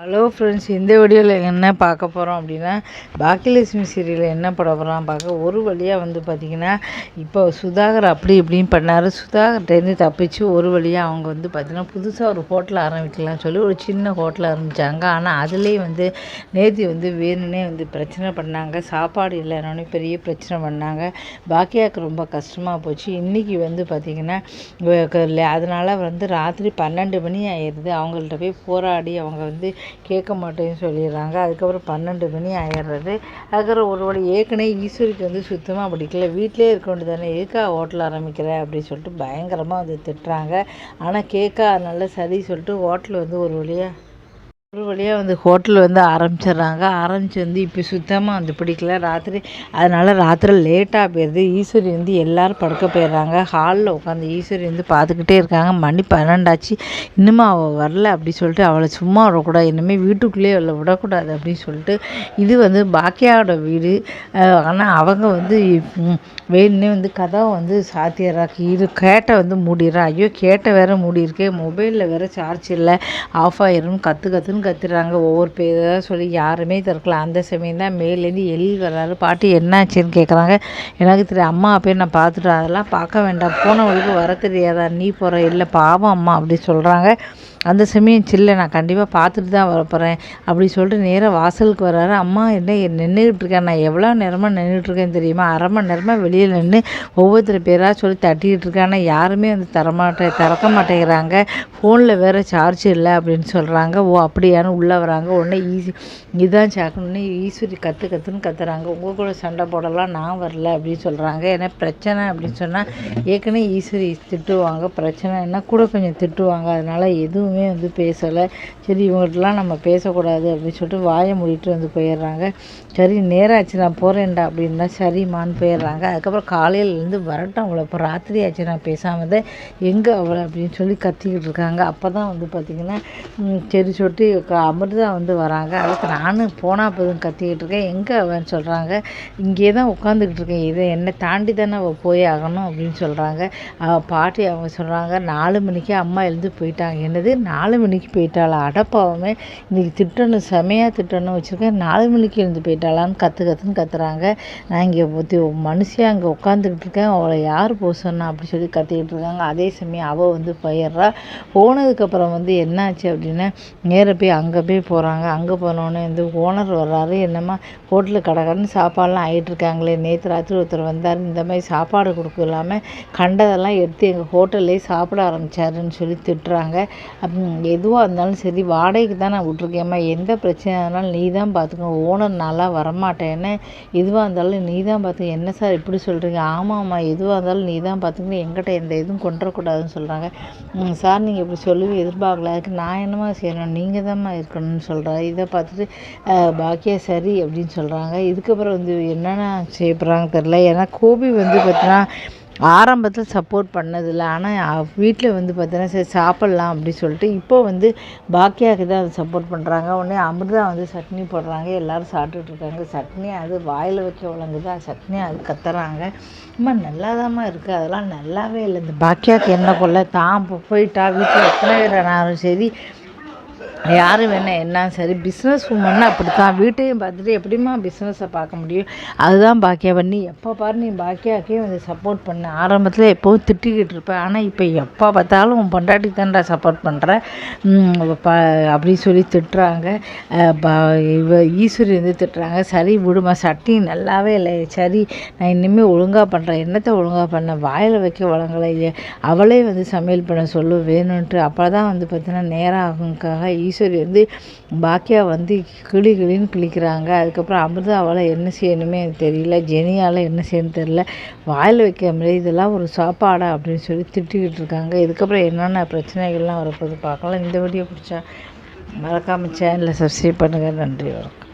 Hello friends இந்த வீடியோவில் என்ன பார்க்க போகிறோம் அப்படின்னா பாக்கியலட்சுமி சீரியலில் என்ன பட போகிறோம் பார்க்க. ஒரு வழியாக வந்து பார்த்திங்கன்னா இப்போ சுதாகர் அப்படி இப்படின்னு பண்ணார். சுதாகர்கிட்டேருந்து தப்பிச்சு ஒரு வழியாக அவங்க வந்து பார்த்திங்கன்னா புதுசாக ஒரு ஹோட்டல் ஆரம்பிக்கலாம்னு சொல்லி ஒரு சின்ன ஹோட்டல் ஆரம்பித்தாங்க ஆனால் அதுலேயே வந்து நேத்தி வந்து வேணுன்னே வந்து பிரச்சனை பண்ணாங்க. சாப்பாடு இல்லைன்னு பெரிய பிரச்சனை பண்ணாங்க. பாக்கியாவுக்கு ரொம்ப கஷ்டமாக போச்சு. இன்றைக்கி வந்து பார்த்திங்கன்னா அதனால் வந்து ராத்திரி பன்னெண்டு மணி ஆயிடுது அவங்கள்ட்ட போய் போராடி அவங்க வந்து கேட்க மாட்டேன்னு சொல்லிடுறாங்க. அதுக்கப்புறம் பன்னெண்டு மணி ஆயிடுறது. அதுக்கப்புறம் ஒரு வழி ஏற்கனவே ஈஸ்வரிக்கு வந்து சுத்தமாக பிடிக்கல. வீட்டிலே இருக்க தானே எதுக்கா ஹோட்டல் ஆரம்பிக்கிற அப்படின்னு சொல்லிட்டு பயங்கரமாக வந்து திட்டுறாங்க. ஆனால் கேட்க அதனால சரி சொல்லிட்டு ஹோட்டல் வந்து ஒரு வழியாக ஒரு வழியாக வந்து ஹோட்டல் வந்து ஆரம்பிச்சிடுறாங்க. ஆரம்பித்து வந்து இப்போ சுத்தமாக வந்து பிடிக்கல. ராத்திரி அதனால் ராத்திரி லேட்டாக போயிடுது ஈஸ்வரி வந்து எல்லோரும் படுக்க போயிடுறாங்க. ஹாலில் உட்காந்து ஈஸ்வரி வந்து பார்த்துக்கிட்டே இருக்காங்க. மணி பன்னெண்டாச்சு. இன்னுமும் அவள் வரல அப்படி சொல்லிட்டு அவளை சும்மா விடக்கூடாது இனிமேல் வீட்டுக்குள்ளேயே அவளை விடக்கூடாது அப்படின்னு சொல்லிட்டு இது வந்து பாக்கியாவோட வீடு. ஆனால் அவங்க வந்து வேணுன்னே வந்து கதவை வந்து சாத்திடுறாங்க இது கேட்டை வந்து மூடிடுறா. ஐயோ கேட்டை வேறு மூடியிருக்கே. மொபைலில் வேறு சார்ஜ் இல்லை. ஆஃப் ஆயிரும். கற்று கற்றுன்னு கத்துறாங்க ஒவ்வொரு பேராக சொல்லி யாருமே திறக்கல. அந்த சமயம் தான் மேலேருந்து எலி வர்றாரு பாட்டி என்னாச்சுன்னு கேட்குறாங்க எனக்கு தெரியும் அம்மா அப்பயே நான் பார்த்துட்டேன் அதெல்லாம் பார்க்க வேண்டாம். போனவளுக்கு வர தெரியாதா? நீ போகிற இல்லை பாவம் அம்மா அப்படி சொல்கிறாங்க அந்த சமயம் சில்லை நான் கண்டிப்பாக பார்த்துட்டு தான் வரப்போகிறேன் அப்படி சொல்லிட்டு நேராக வாசலுக்கு வர்றாரு அம்மா என்ன நின்றுக்கிட்டு இருக்கேன் நான் எவ்வளோ நேரமாக நின்றுட்டுருக்கேன் தெரியுமா? அரை மணி நேரமாக வெளியில் நின்று ஒவ்வொருத்தர் பேராக சொல்லி தட்டிக்கிட்டு இருக்கேன் ஆனால் யாருமே வந்து தரமாட்டே திறக்க மாட்டேங்கிறாங்க. ஃபோனில் வேறு சார்ஜ் இல்லை அப்படின்னு சொல்கிறாங்க ஓ அப்படி அப்படியானு உள்ளே வராங்க. உடனே ஈஸி இதுதான் சேர்க்கணுன்னு ஈஸ்வரி கற்று கற்றுன்னு கத்துறாங்க. உங்கள் கூட சண்டை போடலாம் நான் வரல அப்படின்னு சொல்கிறாங்க ஏன்னா பிரச்சனை அப்படின்னு சொன்னால் ஏற்கனவே ஈஸ்வரி திட்டுவாங்க. பிரச்சனைன்னா கூட கொஞ்சம் திட்டுவாங்க. அதனால் எதுவுமே வந்து பேசலை. சரி இவங்கள்ட்டலாம் நம்ம பேசக்கூடாது அப்படின்னு சொல்லிட்டு வாயை மூடிட்டு வந்து போயிடுறாங்க. சரி நேராச்சு நான் போகிறேன்டா அப்படின்னா சரிம்மான்னு போயிடுறாங்க. அதுக்கப்புறம் காலையிலேருந்து வரட்டும் அவளை. இப்போ ராத்திரி ஆச்சு நான் பேசாமல் தான் எங்கே அவளை அப்படின்னு சொல்லி கத்திக்கிட்டு இருக்காங்க. அப்போ தான் வந்து பார்த்திங்கன்னா சரி சொல்லிட்டு அமிர்தா வந்து வராங்க. அதுக்கு நானும் போனால் போதும் கத்திக்கிட்டு இருக்கேன். எங்கே அவன் சொல்கிறாங்க இங்கே தான் உட்காந்துக்கிட்டு இருக்கேன். இதை என்னை தாண்டி தானே அவள் போய் ஆகணும் அப்படின்னு சொல்கிறாங்க பாட்டி அவங்க சொல்கிறாங்க நாலு மணிக்கே அம்மா எழுந்து போயிட்டாங்க. என்னது? நாலு மணிக்கு போயிட்டாளா? அடப்பாவமே இன்றைக்கி திட்டணும் செமையாக திட்டணும் வச்சுருக்கேன். நாலு மணிக்கு எழுந்து போயிட்டாளான்னு கற்று கற்றுன்னு கத்துறாங்க. நான் இங்கே பற்றி மனுஷியாக அங்கே உட்காந்துக்கிட்டு இருக்கேன். அவளை யார் போக சொன்னா அப்படின்னு சொல்லி கத்திக்கிட்டு இருக்காங்க. அதே சமயம் அவள் வந்து போயிடுறா. போனதுக்கப்புறம் வந்து என்னாச்சு அப்படின்னா நேராக போய் அங்கே போய் போகிறாங்க அங்கே போனோடனே வந்து ஓனர் வர்றாரு என்னம்மா ஹோட்டலில் கடை சாப்பாடெலாம் ஆகிட்டு இருக்காங்களே நேற்று ராத்திரி ஒருத்தர் வந்தார். இந்த மாதிரி சாப்பாடு கொடுக்க இல்லாமல் கண்டதெல்லாம் எடுத்து எங்கள் ஹோட்டல்லே சாப்பிட ஆரம்பித்தாருன்னு சொல்லி திட்டுறாங்க. எதுவாக இருந்தாலும் சரி வாடகைக்கு தான் நான் விட்ருக்கேம்மா எந்த பிரச்சனையாக இருந்தாலும் நீ தான் பார்த்துக்கணும் ஓனர் நல்லா வரமாட்டேன்னு எதுவாக இருந்தாலும் நீ தான் பார்த்துக்க என்ன சார் இப்படி சொல்கிறீங்க ஆமாம்மா எதுவாக இருந்தாலும் நீ தான் பார்த்துக்கணும் எங்கிட்ட எந்த இதுவும் கொண்டுறக்கூடாதுன்னு சொல்கிறாங்க சார் நீங்கள் இப்படி சொல்லி எதிர்பார்க்கல. அதுக்கு நான் என்னம்மா செய்யணும்? நீங்கள் தான்மா இருக்கணும்னு சொல்கிறாரு இதை பார்த்துட்டு பாக்கியா சரி அப்படின்னு சொல்கிறாங்க இதுக்கப்புறம் வந்து என்னென்ன செய்யப்படுறாங்க தெரில ஏன்னா கோபி வந்து பார்த்தீங்கன்னா ஆரம்பத்தில் சப்போர்ட் பண்ணதில்லை. ஆனால் வீட்டில் வந்து பார்த்தீங்கன்னா சரி சாப்பிட்லாம் அப்படி சொல்லிட்டு இப்போ வந்து பாக்கியாவுக்கு தான் அதை சப்போர்ட் பண்ணுறாங்க உடனே அமிர்தா வந்து சட்னி போடுறாங்க. எல்லோரும் சாப்பிட்டுட்ருக்காங்க சட்னி அது வாயில் வைக்க வழங்குது சட்னி அது கத்துறாங்க. ரொம்ப நல்லாதாம்மா இருக்குது அதெல்லாம் நல்லாவே இல்லை. இந்த பாக்கியாவுக்கு என்ன கொள்ள தான் போயிட்டா. வீட்டில் எத்தனை பேர் சரி யார் வேணால் என்ன சரி பிஸ்னஸ் உமன் அப்படி தான் வீட்டையும் பார்த்துட்டு எப்படிமா பிஸ்னஸை பார்க்க முடியும்? அதுதான் பாக்கியா பண்ணி எப்போ பாரு நீ பாக்கியாக்கையும் வந்து சப்போர்ட் பண்ண. ஆரம்பத்தில் எப்போவும் திட்டிக்கிட்டு இருப்பேன் ஆனால் இப்போ எப்போ பார்த்தாலும் உன் பொண்டாட்டி தான்டா சப்போர்ட் பண்ணுறேன் அப்படின்னு அப்படி சொல்லி திட்டுறாங்க. இவ ஈஸ்வரி வந்து திட்டுறாங்க. சரி விடுமா சட்டி நல்லாவே இல்லை சரி நான் இனிமேல் ஒழுங்காக பண்ணுறேன் என்னத்தை ஒழுங்காக பண்ண? வாயில் வைக்க வழங்கலை. அவளே வந்து சமையல் பண்ண சொல்லு வேணும்ன்ட்டு. அப்போ தான் வந்து பார்த்தீங்கன்னா நேரம் ஆகுங்காக ஈஸ்வரி வந்து பாக்கியா வந்து கிளி கிளின்னு கிழிக்கிறாங்க. அதுக்கப்புறம் அமிர்தாவால் என்ன செய்யணுமே தெரியல. ஜெனியால் என்ன செய்யணும் தெரியல. வாயில் வைக்க முடியல. இதெல்லாம் ஒரு சாப்பாடா அப்படின்னு சொல்லி திட்டிக்கிட்டு இருக்காங்க. இதுக்கப்புறம் என்னென்ன பிரச்சனைகள்லாம் வரப்போது பார்க்கலாம். இந்த வீடியோ பிடிச்சா மறக்காமல் சேனலை சப்ஸ்கிரைப் பண்ணுங்கள் நன்றி வணக்கம்.